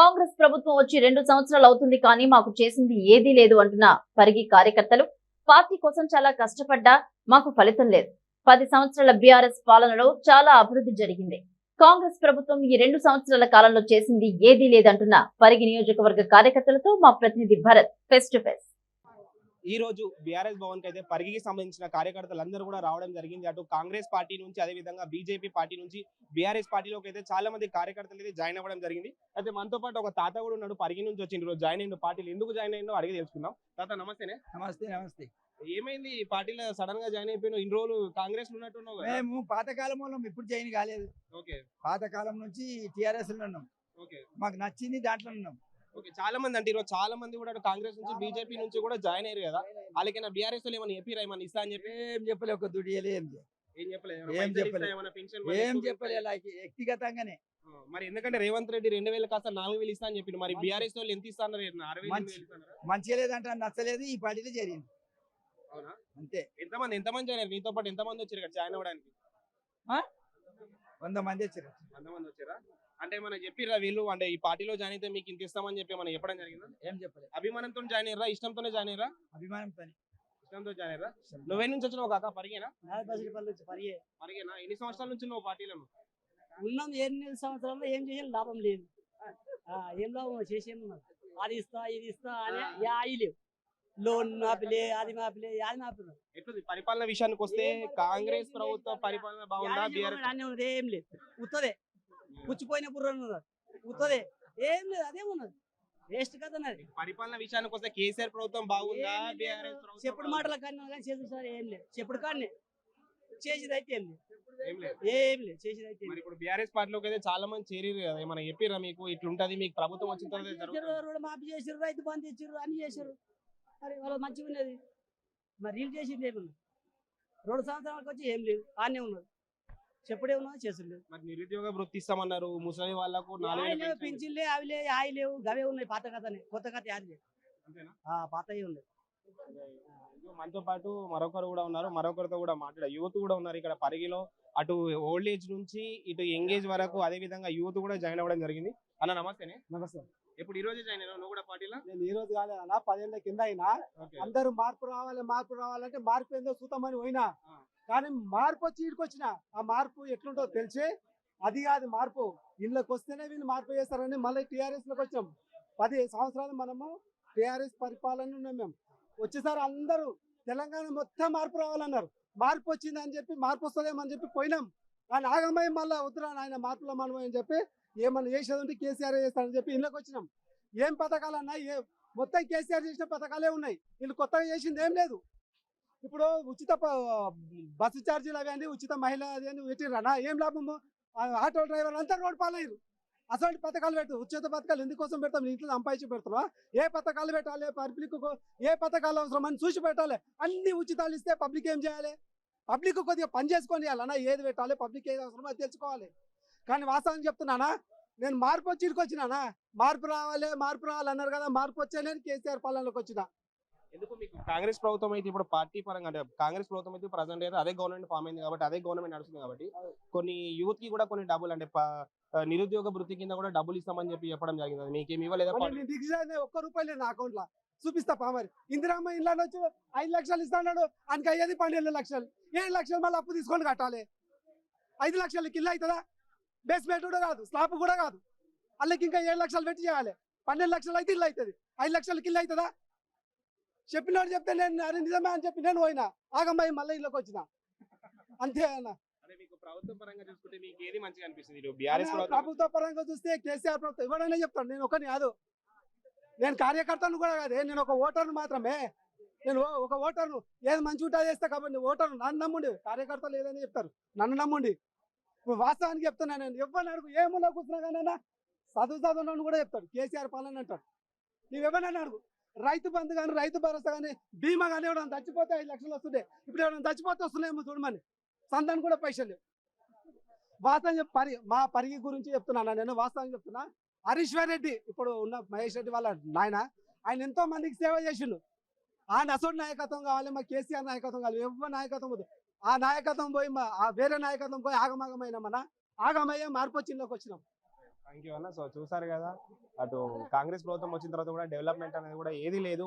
కాంగ్రెస్ ప్రభుత్వం వచ్చి రెండు సంవత్సరాలు అవుతుంది కానీ మాకు చేసింది ఏదీ లేదు అంటున్న పరిగి కార్యకర్తలు. పార్టీ కోసం చాలా కష్టపడ్డా మాకు ఫలితం లేదు. పది సంవత్సరాల బీఆర్ఎస్ పాలనలో చాలా అభివృద్ధి జరిగింది. కాంగ్రెస్ ప్రభుత్వం ఈ రెండు సంవత్సరాల కాలంలో చేసింది ఏదీ లేదంటున్న పరిగి నియోజకవర్గ కార్యకర్తలతో మా ప్రతినిధి భరత్ ఫేస్ టు ఫేస్. ఈ రోజు బీఆర్ఎస్ భవన్ అయితే పరిగికి సంబంధించిన కార్యకర్తలందరూ కూడా రావడం జరిగింది. అటు కాంగ్రెస్ పార్టీ నుంచి అదే విధంగా బీజేపీ పార్టీ నుంచి బీఆర్ఎస్ పార్టీలోకి అయితే చాలా మంది కార్యకర్తలు అయితే జాయిన్ అవ్వడం జరిగింది. అయితే మనతో పాటు ఒక తాత కూడా ఉన్నాడు పరిగి నుంచి వచ్చింది రోజు జాయిన్ అయిన పార్టీలు ఎందుకు జాయిన్ అయినో అడిగి తెలుసుకుందాం. తాత నమస్తేనే. నమస్తే నమస్తే. ఏమైంది? ఈ పార్టీలో సడన్గా జాయిన్ అయిపోయినావు ఇన్ని రోజులు కాంగ్రెస్ ఉన్నట్టున్నావు మేము పాతకాలం వాళ్ళం ఇప్పుడు జాయిన్ కాలేదు. ఓకే. పాతకాలం నుంచి టిఆర్ఎస్లో ఉన్నాం మాకు నచ్చింది దాంట్లో ఉన్నాం. ఓకే చాలా మంది అంటే ఈరోజు చాలా మంది కూడా కాంగ్రెస్ నుంచి బీజేపీ నుంచి కూడా జాయిన్ అయ్యారు కదా. వాళ్ళకైనా బీఆర్ఎస్లో ఏమైనా చెప్పిరా ఏమైనా ఇస్తా అని చెప్పి? ఏం చెప్పలే ఒక దుడి ఏం చెప్పలేదు ఏం చెప్పలేదు. వ్యక్తిగతంగానే. మరి ఎందుకంటే రేవంత్ రెడ్డి రెండు వేలు కాస్త నాలుగు వేలు ఇస్తా అని చెప్పిండు. మరి బీఆర్ఎస్ వాళ్ళు ఎంత ఇస్తా అన్నారు ఏంటి? అరవై మంచి- లేదంటే నచ్చలేదు ఈ పార్టీలో జరిగింది అవునా? అంతే. ఎంతమంది ఎంతమంది జాయిన్ అయ్యారు? నీతో పాటు ఎంతమంది వచ్చారు ఇక్కడ జాయిన్ అవ్వడానికి? వంద మంది వచ్చారు. ఎంతమంది వచ్చారా? అంటే మనం చెప్పిర్రా వీళ్ళు? అంటే ఈ పార్టీలో జాయిన్ అయితే మీకు ఇంత ఇస్తామని చెప్పి మనం చెప్పడం జరిగిందా? ఏం చెప్పలే. అభిమానంతో జాయిన్ అయ్యారా? ఇష్టంతోనే జాయిన్ అయ్యారా? అభిమానంతో ఇష్టంతో జాయిన్ అయ్యారా? నువ్వే నుంచి వచ్చినావు కాక? పరిగేనా? పరిగేనా? ఎన్ని సంవత్సరాల నుంచి నువ్వు పార్టీలో ఉన్నాం ఎనిమిది సంవత్సరాల్లో ఏం చేసిన లాభం లేదు. ఏం లాభం? చేసేం అది ఇస్తా ఇది ఇస్తా అని యాయి లేవు. లోన్ మాపిలే అది మాపిలే అది మాపిలే. ఎట్లుంది? పరిపాలన విషయానికి వస్తే కాంగ్రెస్ ప్రభుత్వ పరిపాలన? బాగుందా? ఏం లేదు. ఉత్తదే. పుచ్చిపోయిన ఉన్నది. ఉత్తదే ఏం లేదు అదేమున్నది వేస్ట్ కదా అది పరిపాలన విషయానికి వస్తే కేసీఆర్ ప్రభుత్వం బాగుందా? చెప్పుడు? మాటల కన్నా కానీ చేసిన సార్ ఏం లేదు. చెప్పుడు కానీ చేసేది అయితే ఏం లేదు. ఏం లేదు. ఏం లేదు చేసేది అయితే ఏం మరి లేదు. ఇప్పుడు బీఆర్ఎస్ పార్టీలోకి అయితే చాలా మంది చేరిరు కదా. ఏమైనా చెప్పిరా మీకు? ఇట్లుంటది మీకు ప్రభుత్వం వచ్చిన తర్వాత మాఫీ చేసారు రైతు బంధు ఇచ్చారు అన్ని చేశారు మరి వాళ్ళు మంచిగా ఉన్నది మరి వీళ్ళు చేసింది ఏమన్నా రెండు సంవత్సరాలకు వచ్చి ఏం లేదు ఆనే ఉన్నది. చెప్పుడే ఉన్నది చేసులేదు మరి నిరుద్యోగ వృత్తి ఇస్తామన్నారు ముసలి వాళ్ళకు నాలుగు. పింఛన్లే అవి లేవు హాయి లేవు గవే ఉన్నాయి పాత కథనే కొత్త కథ యాది? ఆ, పాతవి ఉన్నాయి మనతో పాటు మరొకరు కూడా ఉన్నారు. మరొకరితో కూడా మాట్లాడ యూత్ కూడా ఉన్నారు ఇక్కడ పరిగిలో. అటు ఓల్డ్ ఏజ్ నుంచి ఇటు యంగ్ ఏజ్ వరకు అదే విధంగా యూత్ కూడా జాయిన్ అవ్వడం జరిగింది. అన్న నమస్తేనే. నమస్తే. ఇప్పుడు ఈ రోజు జాయిన్ అయినా నువ్వు కూడా పార్టీలో? నేను ఈ రోజు కాలేదన్నా పదేళ్ళ కింద అయినా అందరూ మార్పు రావాలి మార్పు రావాలంటే మార్పు ఏందో చూద్దామని పోయినా. కానీ మార్పు వచ్చి ఈడికి వచ్చిన ఆ మార్పు ఎట్లుంటో తెలిసి అది కాదు మార్పు. ఇళ్ళకి వస్తేనే వీళ్ళు మార్పు చేస్తారని మళ్ళీ టీఆర్ఎస్లోకి వచ్చాం. పది సంవత్సరాలు మనము టీఆర్ఎస్ పరిపాలన ఉన్నాం మేము. వచ్చేసారి అందరూ తెలంగాణ మొత్తం మార్పు రావాలన్నారు. మార్పు వచ్చింది అని చెప్పి మార్పు వస్తుందేమని చెప్పి పోయినాం. కానీ ఆగమై మళ్ళీ వద్దురా ఆయన మార్పులో మనమని అని చెప్పి ఏమన్నా చేసేది ఉంటే కేసీఆర్ చేస్తారని చెప్పి ఇళ్ళకి వచ్చినాం. ఏం పథకాలు అన్నా ఏ మొత్తం కేసీఆర్ చేసిన పథకాలే ఉన్నాయి. వీళ్ళు కొత్తగా చేసింది ఏం లేదు. ఇప్పుడు ఉచిత బస్సు ఛార్జీలు అవి అని ఉచిత మహిళ అది అని పెట్టిరన్నా ఏం లాభము? ఆటో డ్రైవర్ అంతా రోడ్ పాలయ్యారు అసలు పథకాలు పెట్టు ఉచిత పథకాలు ఎందుకోసం పెడతాం? ఇంట్లో సంపాదించి పెడతావా? ఏ పథకాలు పెట్టాలి? పబ్లిక్ ఏ పథకాలు అవసరం? అని చూసి పెట్టాలి. అన్ని ఉచితాలు ఇస్తే పబ్లిక్ ఏం చేయాలి? పబ్లిక్ కొద్దిగా పని చేసుకొని చేయాలన్నా ఏది పెట్టాలి? పబ్లిక్ ఏది అవసరమో అది తెలుసుకోవాలి. కానీ వాస్తవం చెప్తున్నానా? నేను మార్పు వచ్చి ఇక్కడికి వచ్చినానా? మార్పు రావాలి మార్పు రావాలి అన్నారు కదా. మార్పు వచ్చే నేను కేసీఆర్ పాలనలోకి వచ్చిన. ఎందుకు మీకు కాంగ్రెస్ ప్రభుత్వం అయితే ఇప్పుడు పార్టీ పరంగా అంటే కాంగ్రెస్ ప్రభుత్వం అయితే ప్రజెంట్ అయితే అదే గవర్నమెంట్ ఫామ్ అయింది కాబట్టి అదే గవర్నమెంట్ నడుస్తుంది కాబట్టి కొన్ని యూత్కి కూడా కొన్ని డబ్బులు అంటే నిరుద్యోగ వృత్తి కింద కూడా డబ్బులు ఇస్తామని చెప్పి చెప్పడం జరిగింది. అది మీకేమి ఇవ్వలేదా ఒక్క రూపాయలు లేదు నా అకౌంట్లో చూపిస్తా పా మరి. ఇందిరామ్మ ఇల్లు వచ్చి ఐదు లక్షలు ఇస్తాడు ఆయనకి అయ్యేది పన్నెండు లక్షలు. ఏడు లక్షలు మళ్ళీ అప్పు తీసుకొని కట్టాలి. ఐదు లక్షలకి ఇల్లు అవుతుందా? బేస్మెంట్ కూడా కాదు. స్లాబ్ కూడా కాదు. వాళ్ళకి ఇంకా ఏడు లక్షలు పెట్టి చేయాలి. పన్నెండు లక్షలు అయితే ఇల్లు అవుతుంది. ఐదు లక్షలకి ఇల్లు అవుతుందా? చెప్పినోడు చెప్తే నేను అరే నిజమే అని చెప్పి నేను పోయినా. ఆగమ్మాయి మళ్ళీ ఇళ్ళకి వచ్చిన. అంతే అన్న. ప్రభుత్వం పరంగా చూస్తే కేసీఆర్ ప్రభుత్వం ఎవరైనా చెప్తాను నేను ఒకని కాదు. నేను కార్యకర్తను కూడా కాదే నేను ఒక ఓటర్ను మాత్రమే. నేను ఒక ఓటర్ను ఏది మంచి ఉంటుంది చేస్తా కాబట్టి ఓటర్ను నన్ను నమ్ముండి. కార్యకర్తలు ఏదని చెప్తారు నన్ను నమ్ముండి. వాస్తవానికి చెప్తున్నా నేను ఎవరిని అడుగు ఏమున్నా కూర్చున్నా కానీ చదువు కూడా చెప్తాడు కేసీఆర్ పాలన అంటాడు. నువ్వు ఎవరైనా అడుగు? రైతు బంధు కానీ రైతు భరోసా కానీ బీమా కానీ ఎవడన్నా చచ్చిపోతే ఐదు లక్షలు వస్తుండే. ఇప్పుడు ఎవడన్నా చచ్చిపోతే వస్తున్నాయేమో చూడమని. సంతానికి కూడా పైసలు వాస్తవం పరి మా పరిగి గురించి చెప్తున్నాను నేను? వాస్తవం చెప్తున్నా? హరీశ్వర్ రెడ్డి ఇప్పుడు ఉన్న మహేష్ రెడ్డి వాళ్ళ నాయన ఆయన ఎంతో మందికి సేవ చేసిండు. ఆ నసోడి నాయకత్వం కావాలి మా కేసీఆర్ నాయకత్వం కావాలి. ఎవరి నాయకత్వం వద్దు. ఆ నాయకత్వం పోయి మా ఆ వేరే నాయకత్వం పోయి ఆగమాగమైన మన ఆగమయ్యే మార్పు వచ్చింలోకి వచ్చినాం. థ్యాంక్ యూ అన్న. సో చూసారు కదా అటు కాంగ్రెస్ ప్రభుత్వం వచ్చిన తర్వాత కూడా డెవలప్మెంట్ అనేది కూడా ఏది లేదు.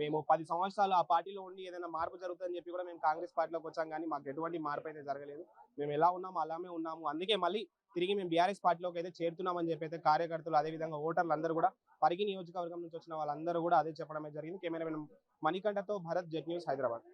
మేము పది సంవత్సరాలు ఆ పార్టీలో ఉండి ఏదైనా మార్పు జరుగుతుందని చెప్పి కూడా మేము కాంగ్రెస్ పార్టీలోకి వచ్చాం కానీ మాకు ఎటువంటి మార్పు అయితే జరగలేదు. మేము ఎలా ఉన్నాము అలానే ఉన్నాము. అందుకే మళ్ళీ తిరిగి మేము బీఆర్ఎస్ పార్టీలోకి అయితే చేరుతున్నామని చెప్పి అయితే కార్యకర్తలు అదేవిధంగా ఓటర్లు అందరూ కూడా పరిగి నియోజకవర్గం నుంచి వచ్చిన వాళ్ళందరూ కూడా అదే చెప్పడమే జరిగింది. కెమెరామెన్ మణికంఠతో భరత్ జెట్ న్యూస్ హైదరాబాద్.